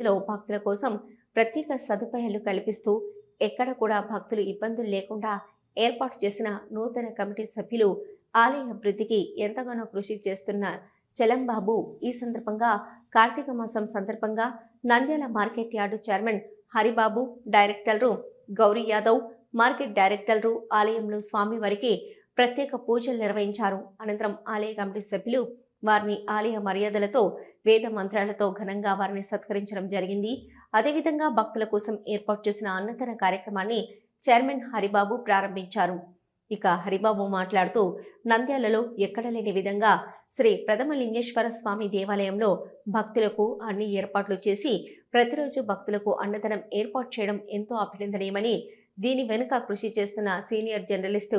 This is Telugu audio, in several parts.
ఇందులో భక్తుల కోసం ప్రత్యేక సదుపాయాలు కల్పిస్తూ ఎక్కడ కూడా భక్తులు ఇబ్బందులు లేకుండా ఏర్పాటు చేసిన నూతన కమిటీ సభ్యులు ఆలయ అభివృద్ధికి ఎంతగానో కృషి చేస్తున్న చలంబాబు ఈ సందర్భంగా కార్తీక మాసం సందర్భంగా Nandyal market yard chairman Haribabu డైరెక్టర్లు గౌరీ యాదవ్ మార్కెట్ డైరెక్టర్లు ఆలయంలో స్వామివారికి ప్రత్యేక పూజలు నిర్వహించారు. అనంతరం ఆలయ కమిటీ సభ్యులు వారిని ఆలయ మర్యాదలతో వేద మంత్రాలతో ఘనంగా వారిని సత్కరించడం జరిగింది. అదేవిధంగా భక్తుల కోసం ఏర్పాటు చేసిన అన్నదాన కార్యక్రమాన్ని చైర్మన్ హరిబాబు ప్రారంభించారు. ఇక హరిబాబు మాట్లాడుతూ నంద్యాలలో ఎక్కడ లేని విధంగా శ్రీ ప్రథమ లింగేశ్వర స్వామి దేవాలయంలో భక్తులకు అన్ని ఏర్పాట్లు చేసి ప్రతిరోజు భక్తులకు అన్నదానం ఏర్పాటు చేయడం ఎంతో అభినందనీయమని దీని వెనుక కృషి చేస్తున్న సీనియర్ జర్నలిస్టు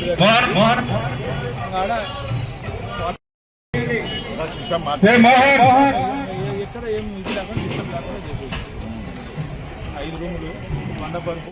సంవత్సరాధికి ప్రార్థిస్తూ ఎక్కడ ఏం ఇది లేకుండా డిస్టర్బ్ లేకుండా చేసేది ఐదు రూములు వంద పరుపు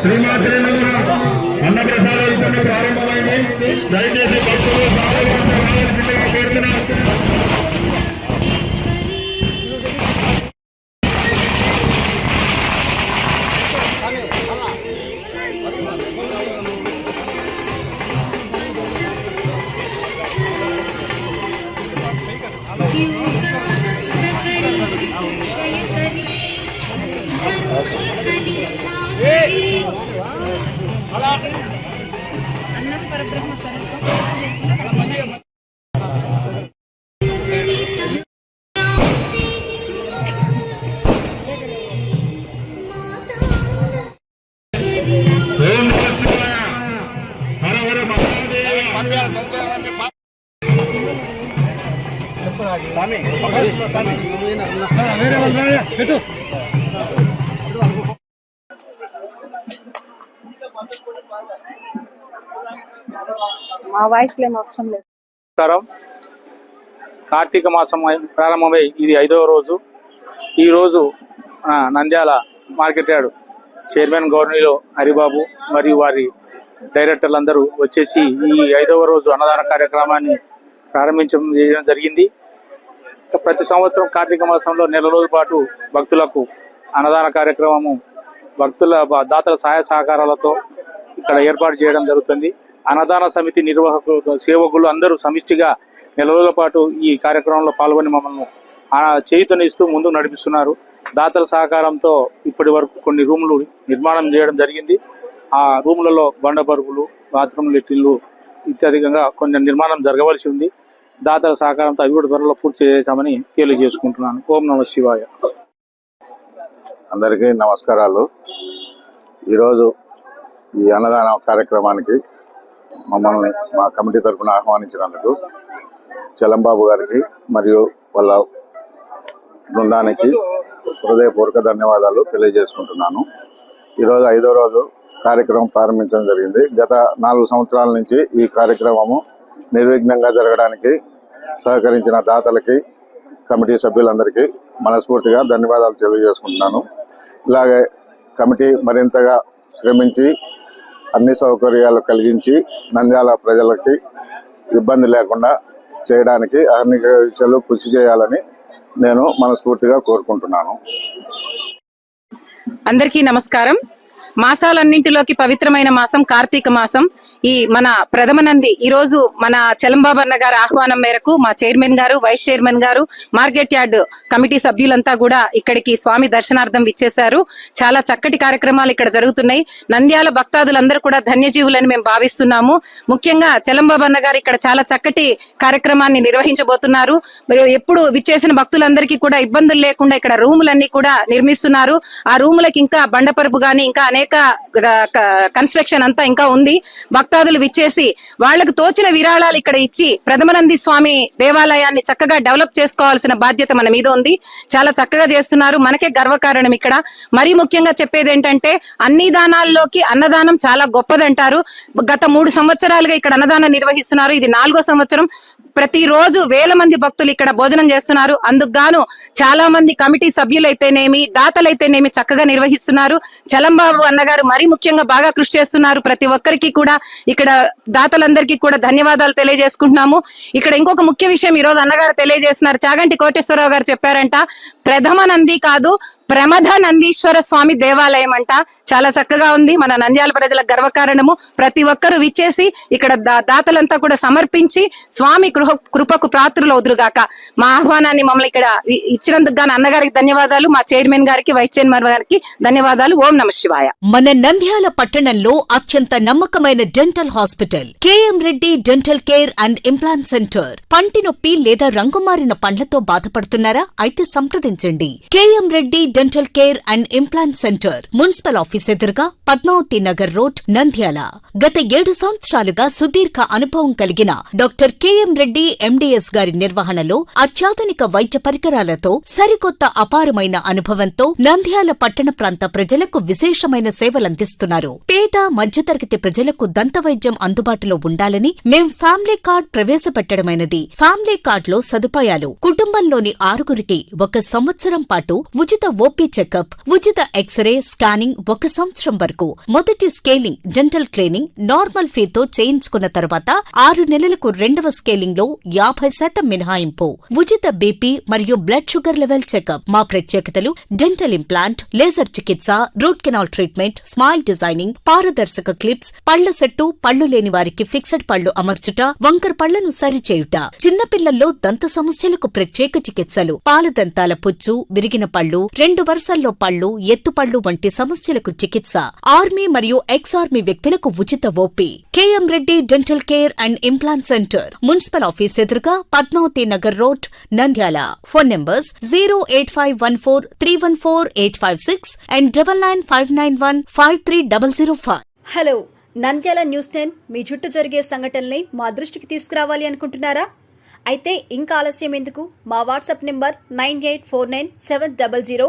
శ్రీమాత్రి ప్రారంభమైంది దయచేసి భక్తులు సాధువులు అన్నం పరబ్రహ్మ స్వరూపం ఓం నమః శివాయ మా వాయిస్ ఏం అవసరం లేదు. నమస్కారం. కార్తీక మాసం ప్రారంభమై ఇది ఐదవ రోజు. ఈ రోజు ఆ, నంద్యాల మార్కెట్ యార్డ్ చైర్మన్ గవర్నీలో హరిబాబు మరియు వారి డైరెక్టర్లందరూ వచ్చేసి ఈ ఐదవ రోజు అన్నదాన కార్యక్రమాన్ని ప్రారంభించడం చేయడం జరిగింది. ప్రతి సంవత్సరం కార్తీక మాసంలో నెల రోజుల పాటు భక్తులకు అన్నదాన కార్యక్రమము భక్తుల దాతల సహాయ సహకారాలతో ఇక్కడ ఏర్పాటు చేయడం జరుగుతుంది. అన్నదాన సమితి నిర్వాహకులు సేవకులు అందరూ సమిష్టిగా నెల రోజుల పాటు ఈ కార్యక్రమంలో పాల్గొని మమ్మల్ని ఆ చేయుతనిస్తూ ముందుకు నడిపిస్తున్నారు. దాతల సహకారంతో ఇప్పటి వరకు కొన్ని రూములు నిర్మాణం చేయడం జరిగింది. ఆ రూములలో బండ పరుపులు బాత్రూమ్ లెట్రిన్లు ఇత్యాదికంగా కొన్ని నిర్మాణం జరగవలసి ఉంది. దాతల సహకారంతో అవి కూడా త్వరలో పూర్తి చేశామని తెలియజేసుకుంటున్నాను. ఓం నమ శివాయ. అందరికీ నమస్కారాలు. ఈరోజు ఈ అన్నదాన కార్యక్రమానికి మమ్మల్ని మా కమిటీ తరఫున ఆహ్వానించినందుకు చలంబాబు గారికి మరియు వాళ్ళ బృందానికి హృదయపూర్వక ధన్యవాదాలు తెలియజేసుకుంటున్నాను. ఈరోజు ఐదో రోజు కార్యక్రమం ప్రారంభించడం జరిగింది. గత నాలుగు సంవత్సరాల నుంచి ఈ కార్యక్రమము నిర్విఘ్నంగా జరగడానికి సహకరించిన దాతలకి కమిటీ సభ్యులందరికీ మనస్ఫూర్తిగా ధన్యవాదాలు తెలియజేసుకుంటున్నాను. ఇలాగే కమిటీ మరింతగా శ్రమించి అన్ని సౌకర్యాలు కలిగించి నంద్యాల ప్రజలకి ఇబ్బంది లేకుండా చేయడానికి అన్ని కృషి చేయాలని నేను మనస్ఫూర్తిగా కోరుకుంటున్నాను. అందరికీ నమస్కారం. మాసాలన్నింటిలోకి పవిత్రమైన మాసం కార్తీక మాసం. ఈ మన ప్రథమ నంది ఈ రోజు మన చలంబాబన్న గారి ఆహ్వానం మేరకు మా చైర్మన్ గారు వైస్ చైర్మన్ గారు మార్కెట్ యార్డ్ కమిటీ సభ్యులంతా కూడా ఇక్కడికి స్వామి దర్శనార్థం ఇచ్చేశారు చాలా చక్కటి కార్యక్రమాలు ఇక్కడ జరుగుతున్నాయి. నంద్యాల భక్తాదులందరూ కూడా ధన్యజీవులని మేము భావిస్తున్నాము. ముఖ్యంగా చలంబాబన్న గారు ఇక్కడ చాలా చక్కటి కార్యక్రమాన్ని నిర్వహించబోతున్నారు. మరియు ఎప్పుడు విచ్చేసిన భక్తులందరికీ కూడా ఇబ్బందులు లేకుండా ఇక్కడ రూములన్నీ కూడా నిర్మిస్తున్నారు. ఆ రూములకి ఇంకా బండపరుపు గాని ఇంకా అనేక కన్స్ట్రక్షన్ అంతా ఇంకా ఉంది. భక్తాదులు విచ్చేసి వాళ్ళకు తోచిన విరాళాలు ఇక్కడ ఇచ్చి ప్రథమనంది స్వామి దేవాలయాన్ని చక్కగా డెవలప్ చేసుకోవాల్సిన బాధ్యత మన మీద ఉంది. చాలా చక్కగా చేస్తున్నారు. మనకే గర్వకారణం ఇక్కడ. మరీ ముఖ్యంగా చెప్పేది ఏంటంటే అన్ని దానాల్లోకి అన్నదానం చాలా గొప్పదంటారు. గత మూడు సంవత్సరాలుగా ఇక్కడ అన్నదానం నిర్వహిస్తున్నారు. ఇది నాలుగో సంవత్సరం. ప్రతిరోజు వేల మంది భక్తులు ఇక్కడ భోజనం చేస్తున్నారు. అందుకు గాను చాలా మంది కమిటీ సభ్యులైతేనేమి దాతలైతేనేమి చక్కగా నిర్వహిస్తున్నారు. చలంబాబు అన్నగారు మరీ ముఖ్యంగా బాగా కృషి చేస్తున్నారు. ప్రతి ఒక్కరికి కూడా ఇక్కడ దాతలందరికీ కూడా ధన్యవాదాలు తెలియజేసుకుంటున్నాము. ఇక్కడ ఇంకొక ముఖ్య విషయం ఈ రోజు అన్నగారు తెలియజేస్తున్నారు. చాగంటి కోటేశ్వరరావు గారు చెప్పారంట ప్రథమ నంది కాదు ప్రమథ నందీశ్వర స్వామి దేవాలయం అంట. చాలా చక్కగా ఉంది. మన నంద్యాల ప్రజల గర్వకారణము. ప్రతి ఒక్కరూ విచ్చేసి ఇక్కడ దా- దాతలంతా కూడా సమర్పించి స్వామి కృహ కృపకు పాత్రులు వదులుగాక మా ఆహ్వానాన్ని మమ్మల్ని ఇక్కడ ఇచ్చినందుకు గాను అన్నగారికి ధన్యవాదాలు. మా చైర్మన్ గారికి వైస్ చైర్మన్ గారికి ధన్యవాదాలు. ఓం నమ శివాయ. మన నంద్యాల పట్టణంలో అత్యంత నమ్మకమైన dental hospital KM Reddy dental care and implant centre. పంటి నొప్పి లేదా రంగుమారిన పండ్లతో బాధపడుతున్నారా? అయితే సంప్రదించండి. KM Reddy dental care and implant centre municipal office ఎదురుగా పద్మావతి నగర్ రోడ్ నంద్యాల. గత ఏడు సంవత్సరాలుగా సుదీర్ఘ అనుభవం కలిగిన డాక్టర్ కెఎం రెడ్డి ఎండిఎస్ గారి నిర్వహణలో అత్యాధునిక వైద్య పరికరాలతో సరికొత్త అపారమైన అనుభవంతో నంద్యాల పట్టణ ప్రాంత ప్రజలకు విశేషమైన సేవలందిస్తున్నారు. పేద మధ్యతరగతి ప్రజలకు దంత వైద్యం అందుబాటులో ఉండాలని మేం ఫ్యామిలీ కార్డ్ ప్రవేశపెట్టడమైనది. ఫ్యామిలీ కార్డ్లో సదుపాయాలు కుటుంబంలోని ఆరుగురికి ఒక సంవత్సరం పాటు ఉచిత ఓపీ చెకప్ ఉచిత ఎక్స్రే స్కానింగ్ ఒక సంవత్సరం వరకు. మొదటి స్కేలింగ్ డెంటల్ క్లీనింగ్ నార్మల్ ఫీతో చేయించుకున్న తర్వాత ఆరు నెలలకు రెండవ స్కేలింగ్లో యాభై శాతం మినహాయింపు. ఉచిత బీపీ మరియు బ్లడ్ షుగర్ లెవెల్ చెకప్. మా ప్రత్యేకతలు డెంటల్ ఇంప్లాంట్ లేజర్ చికిత్స root canal treatment smile designing పారదర్శక క్లిప్స్ పళ్ళ సెట్టు పళ్ళు లేని వారికి ఫిక్సెడ్ పళ్ళు అమర్చుట వంకర పళ్ళను సరిచేయుట. చిన్నపిల్లల్లో దంత సమస్యలకు ప్రత్యేక చికిత్సలు. పాలదంతాల పుచ్చు విరిగిన పళ్ళు రెండు వరుసల్లో పళ్ళు ఎత్తుపళ్ళు వంటి సమస్యలకు చికిత్స. ఆర్మీ మరియు ఎక్స్ ఆర్మీ వ్యక్తులకు ఉచిత OP KM Reddy dental care and implant centre municipal office ఎదురుగా Padmavathi Nagar road Nandyal. Phone numbers zero eight five one four three one four eight five six and double nine five nine one five three double zero five. Hello Nandyal news ten మీ చుట్టూ జరిగే సంఘటనల్ని మా దృష్టికి తీసుకురావాలి అనుకుంటున్నారా? అయితే ఇంకా ఆలస్యం ఎందుకు? మా WhatsApp number nine eight four nine seven double zero